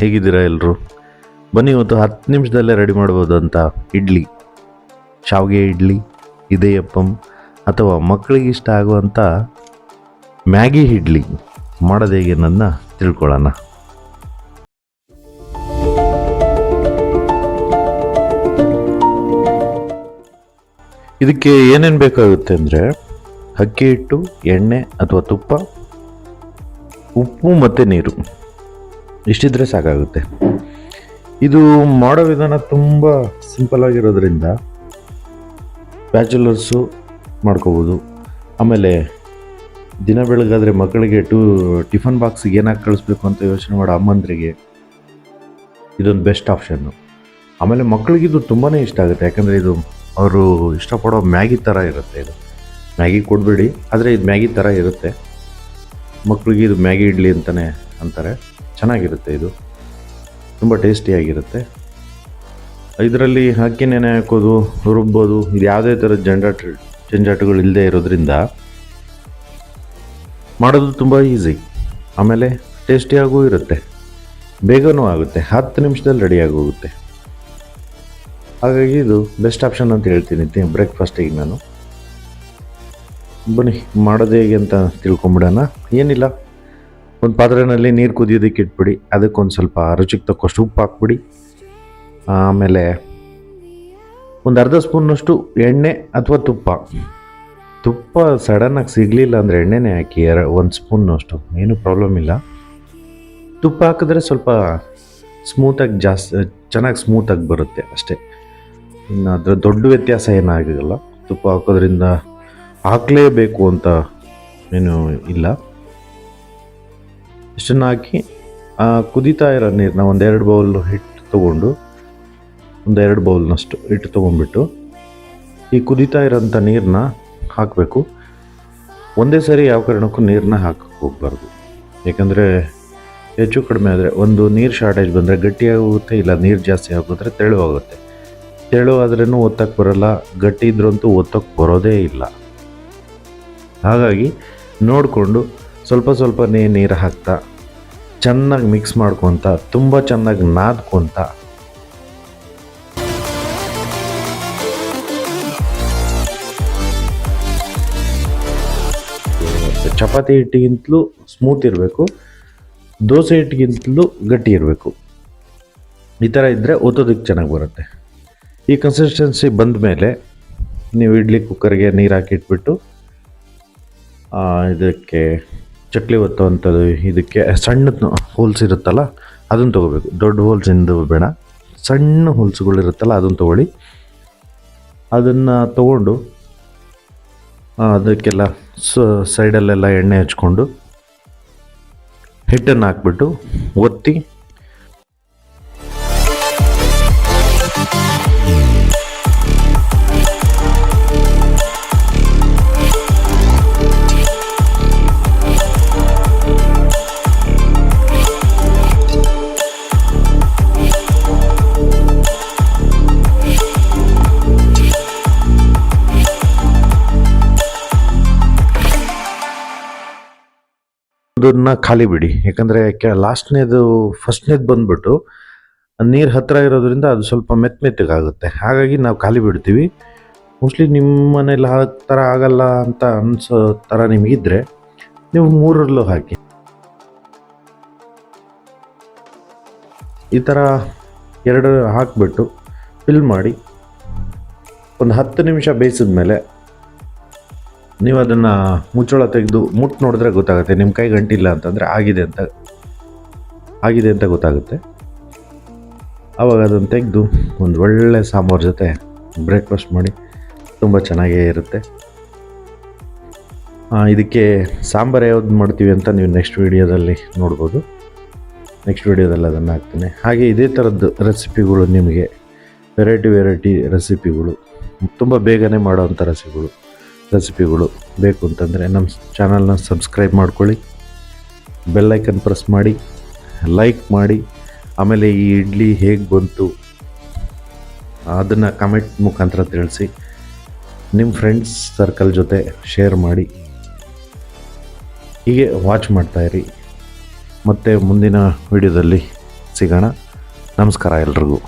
ಹೇಗಿದ್ದೀರಾ ಎಲ್ಲರೂ ಬನ್ನಿ ಇವತ್ತು ಹತ್ತು ನಿಮಿಷದಲ್ಲೇ ರೆಡಿ ಮಾಡ್ಬೋದಂತ ಇಡ್ಲಿ. ಶಾವಿಗೆ ಇಡ್ಲಿ, ಇದೆಯಪ್ಪಂ, ಅಥವಾ ಮಕ್ಕಳಿಗೆ ಇಷ್ಟ ಆಗುವಂಥ ಮ್ಯಾಗಿ ಇಡ್ಲಿ ಮಾಡೋದು ಹೇಗೆ ಅನ್ನೋದನ್ನ ತಿಳ್ಕೊಳ್ಳೋಣ. ಇದಕ್ಕೆ ಏನೇನು ಬೇಕಾಗುತ್ತೆ ಅಂದರೆ ಅಕ್ಕಿ ಹಿಟ್ಟು, ಎಣ್ಣೆ ಅಥವಾ ತುಪ್ಪ, ಉಪ್ಪು ಮತ್ತು ನೀರು. ಇಷ್ಟಿದ್ರೆ ಸಾಕಾಗುತ್ತೆ. ಇದು ಮಾಡೋ ವಿಧಾನ ತುಂಬ ಸಿಂಪಲ್ ಆಗಿರೋದ್ರಿಂದ ಬ್ಯಾಚುಲರ್ಸು ಮಾಡ್ಕೋಬೋದು. ಆಮೇಲೆ ದಿನ ಬೆಳಗಾದರೆ ಮಕ್ಕಳಿಗೆ ಟೂ, ಟಿಫನ್ ಬಾಕ್ಸಿಗೆ ಏನಾಗಿ ಕಳಿಸ್ಬೇಕು ಅಂತ ಯೋಚನೆ ಮಾಡೋ ಅಮ್ಮಂದ್ರಿಗೆ ಇದೊಂದು ಬೆಸ್ಟ್ ಆಪ್ಷನ್ನು ಆಮೇಲೆ ಮಕ್ಕಳಿಗೆ ಇದು ತುಂಬಾ ಇಷ್ಟ ಆಗುತ್ತೆ. ಯಾಕಂದರೆ ಇದು ಅವರು ಇಷ್ಟಪಡೋ ಮ್ಯಾಗಿ ಥರ ಇರುತ್ತೆ ಇದು. ಮ್ಯಾಗಿ ಕೊಡಬೇಡಿ, ಆದರೆ ಇದು ಮ್ಯಾಗಿ ಥರ ಇರುತ್ತೆ. ಮಕ್ಕಳಿಗೆ ಇದು ಮ್ಯಾಗಿ ಇಡ್ಲಿ ಅಂತಲೇ ಅಂತಾರೆ. ಚೆನ್ನಾಗಿರುತ್ತೆ ಇದು. ತುಂಬ ಟೇಸ್ಟಿಯಾಗಿರುತ್ತೆ ಇದರಲ್ಲಿ ಅಕ್ಕಿ, ನೆನೆ ಹಾಕೋದು, ರುಬ್ಬೋದು, ಇದು ಯಾವುದೇ ಥರದ ಜಂಜಾಟ, ಜಂಜಾಟಗಳು ಇಲ್ಲದೆ ಇರೋದ್ರಿಂದ ಮಾಡೋದು ತುಂಬ ಈಸಿ ಆಮೇಲೆ ಟೇಸ್ಟಿಯಾಗೂ ಇರುತ್ತೆ. ಬೇಗನೂ ಆಗುತ್ತೆ. ಹತ್ತು ನಿಮಿಷದಲ್ಲಿ ರೆಡಿಯಾಗಿ ಹೋಗುತ್ತೆ. ಹಾಗಾಗಿ ಇದು ಬೆಸ್ಟ್ ಆಪ್ಷನ್ ಅಂತ ಹೇಳ್ತೀನಿ. ಬ್ರೇಕ್ಫಾಸ್ಟಿಗೆ ನಾನು. ಬನ್ನಿ, ಮಾಡೋದು ಹೇಗೆ ಅಂತ ತಿಳ್ಕೊಂಬಿಡೋಣ. ಏನಿಲ್ಲ. ಒಂದು ಪಾತ್ರೆಯಲ್ಲಿ ನೀರು ಕುದಿಯೋದಕ್ಕೆ ಇಟ್ಬಿಡಿ. ಅದಕ್ಕೊಂದು ಸ್ವಲ್ಪ ರುಚಿಗೆ ತಕ್ಕಷ್ಟು ಉಪ್ಪು ಹಾಕ್ಬಿಡಿ. ಆಮೇಲೆ ಒಂದು ಅರ್ಧ ಸ್ಪೂನ್ನಷ್ಟು ಎಣ್ಣೆ ಅಥವಾ ತುಪ್ಪ. ತುಪ್ಪ ಸಡನ್ನಾಗಿ ಸಿಗಲಿಲ್ಲ ಅಂದರೆ ಎಣ್ಣೆನೇ ಹಾಕಿ ಎರ ಒಂದು ಸ್ಪೂನ್ನಷ್ಟು ಏನೂ ಪ್ರಾಬ್ಲಮ್ ಇಲ್ಲ. ತುಪ್ಪ ಹಾಕಿದ್ರೆ ಸ್ವಲ್ಪ ಸ್ಮೂತಾಗಿ ಜಾಸ್ತಿ ಚೆನ್ನಾಗಿ ಸ್ಮೂತಾಗಿ ಬರುತ್ತೆ ಅಷ್ಟೇ. ಇನ್ನು ಅದರ ದೊಡ್ಡ ವ್ಯತ್ಯಾಸ ಏನಾಗಲ್ಲ. ತುಪ್ಪ ಹಾಕೋದ್ರಿಂದ ಹಾಕಲೇಬೇಕು ಅಂತ ಏನು ಇಲ್ಲ. ಇಷ್ಟನ್ನು ಹಾಕಿ ಕುದೀತಾ ಇರೋ ನೀರನ್ನ ಒಂದೆರಡು ಬೌಲ್ ಹಿಟ್ಟು ತೊಗೊಂಡು, ಒಂದೆರಡು ಬೌಲ್ನಷ್ಟು ಹಿಟ್ಟು ತೊಗೊಂಡ್ಬಿಟ್ಟು ಈ ಕುದೀತಾ ಇರೋಂಥ ನೀರನ್ನ ಹಾಕಬೇಕು. ಒಂದೇ ಸರಿ ಯಾವ ಕಾರಣಕ್ಕೂ ನೀರನ್ನ ಹಾಕಕ್ಕೆ ಹೋಗಬಾರ್ದು. ಏಕೆಂದರೆ ಹೆಚ್ಚು ಕಡಿಮೆ ಆದರೆ ಒಂದು ನೀರು ಶಾರ್ಟೇಜ್ ಬಂದರೆ ಗಟ್ಟಿಯಾಗುತ್ತೆ, ಇಲ್ಲ ನೀರು ಜಾಸ್ತಿ ಆಗೋದ್ರೆ ತೆಳುವಾಗುತ್ತೆ. ತೆಳು ಆದ್ರೂ ಒತ್ತಕ್ಕೆ ಬರೋಲ್ಲ, ಗಟ್ಟಿ ಇದ್ರಂತೂ ಒತ್ತಕ್ಕೆ ಬರೋದೇ ಇಲ್ಲ. ಹಾಗಾಗಿ ನೋಡಿಕೊಂಡು ಸ್ವಲ್ಪ ಸ್ವಲ್ಪನೇ ನೀರು ಹಾಕ್ತಾ, ಚೆನ್ನಾಗಿ ಮಿಕ್ಸ್ ಮಾಡ್ಕೊತ, ತುಂಬ ಚೆನ್ನಾಗಿ ನಾದ್ಕೊತ. ಚಪಾತಿ ಹಿಟ್ಟಿಗಿಂತಲೂ ಸ್ಮೂತ್ ಇರಬೇಕು, ದೋಸೆ ಹಿಟ್ಟಿಗಿಂತಲೂ ಗಟ್ಟಿ ಇರಬೇಕು. ಈ ಥರ ಇದ್ದರೆ ಓದೋದಕ್ಕೆ ಚೆನ್ನಾಗಿ ಬರುತ್ತೆ. ಈ ಕನ್ಸಿಸ್ಟೆನ್ಸಿ ಬಂದ ಮೇಲೆ ನೀವು ಇಡ್ಲಿ ಕುಕ್ಕರ್ಗೆ ನೀರು ಹಾಕಿಟ್ಬಿಟ್ಟು ಇದಕ್ಕೆ ಚಕ್ಲಿ ಒತ್ತುವಂಥದ್ದು ಇದಕ್ಕೆ ಸಣ್ಣ ಹೋಲ್ಸ್ ಇರುತ್ತಲ್ಲ, ಅದನ್ನು ತೊಗೋಬೇಕು. ದೊಡ್ಡ ಹೋಲ್ಸಿಂದು ಬೇಡ. ಸಣ್ಣ ಹೋಲ್ಸ್ಗಳಿರುತ್ತಲ್ಲ ಅದನ್ನು ತೊಗೊಳ್ಳಿ. ಅದನ್ನು ತೊಗೊಂಡು ಅದಕ್ಕೆಲ್ಲ ಸೈಡಲ್ಲೆಲ್ಲ ಎಣ್ಣೆ ಹಚ್ಕೊಂಡು, ಹಿಟ್ಟನ್ನು ಹಾಕ್ಬಿಟ್ಟು ಒತ್ತಿ ಅದನ್ನ ಖಾಲಿ ಬಿಡಿ. ಯಾಕಂದರೆ ಲಾಸ್ಟ್ನೇದು, ಫಸ್ಟ್ನೇದು ಬಂದ್ಬಿಟ್ಟು ನೀರು ಹತ್ತಿರ ಇರೋದ್ರಿಂದ ಅದು ಸ್ವಲ್ಪ ಮೆತ್ತ ಮೆತ್ತಗಾಗುತ್ತೆ. ಹಾಗಾಗಿ ನಾವು ಖಾಲಿ ಬಿಡ್ತೀವಿ. ಮೋಸ್ಟ್ಲಿ ನಿಮ್ಮ ಮನೇಲಿ ಆ ಥರ ಆಗಲ್ಲ ಅಂತ ಅನ್ಸೋ ಥರ ನಿಮಗಿದ್ರೆ ನೀವು ಮೂರರಲ್ಲೂ ಹಾಕಿ. ಈ ಥರ ಎರಡು ಹಾಕಿಬಿಟ್ಟು ಫಿಲ್ ಮಾಡಿ. ಒಂದು ಹತ್ತು ನಿಮಿಷ ಬೇಯಿಸಿದ ಮೇಲೆ ನೀವು ಅದನ್ನು ಮುಚ್ಚಳ ತೆಗೆದು ಮುಟ್ಟು ನೋಡಿದ್ರೆ ಗೊತ್ತಾಗುತ್ತೆ. ನಿಮ್ಮ ಕೈ ಗಂಟಿಲ್ಲ ಅಂತಂದರೆ ಆಗಿದೆ ಅಂತ ಆಗಿದೆ ಅಂತ ಗೊತ್ತಾಗುತ್ತೆ. ಆವಾಗ ಅದನ್ನು ತೆಗೆದು ಒಂದು ಒಳ್ಳೆ ಸಾಂಬಾರು ಜೊತೆ ಬ್ರೇಕ್ಫಾಸ್ಟ್ ಮಾಡಿ ತುಂಬ ಚೆನ್ನಾಗೇ ಇರುತ್ತೆ. ಇದಕ್ಕೆ ಸಾಂಬಾರು ಯಾವ್ದು ಮಾಡ್ತೀವಿ ಅಂತ ನೀವು ನೆಕ್ಸ್ಟ್ ವೀಡಿಯೋದಲ್ಲಿ ನೋಡ್ಬೋದು. ನೆಕ್ಸ್ಟ್ ವೀಡಿಯೋದಲ್ಲಿ ಅದನ್ನು ಹಾಕ್ತೀನಿ. ಹಾಗೆ ಇದೇ ಥರದ್ದು ರೆಸಿಪಿಗಳು ನಿಮಗೆ ವೆರೈಟಿ ವೆರೈಟಿ ರೆಸಿಪಿಗಳು ತುಂಬ ಬೇಗನೆ ಮಾಡೋವಂಥ ರೆಸಿಪಿಗಳು ರೆಸಿಪಿಗಳು ಬೇಕು ಅಂತಂದರೆ ನಮ್ಮ ಚಾನಲ್ನ ಸಬ್ಸ್ಕ್ರೈಬ್ ಮಾಡ್ಕೊಳ್ಳಿ. ಬೆಲ್ಲೈಕನ್ ಪ್ರೆಸ್ ಮಾಡಿ, ಲೈಕ್ ಮಾಡಿ. ಆಮೇಲೆ ಈ ಇಡ್ಲಿ ಹೇಗೆ ಬಂತು ಅದನ್ನು ಕಮೆಂಟ್ ಮುಖಾಂತರ ತಿಳಿಸಿ. ನಿಮ್ಮ ಫ್ರೆಂಡ್ಸ್ ಸರ್ಕಲ್ ಜೊತೆ ಶೇರ್ ಮಾಡಿ. ಹೀಗೆ ವಾಚ್ ಮಾಡ್ತಾಯಿರಿ ಮತ್ತು ಮುಂದಿನ ವಿಡಿಯೋದಲ್ಲಿ ಸಿಗೋಣ. ನಮಸ್ಕಾರ ಎಲ್ರಿಗೂ.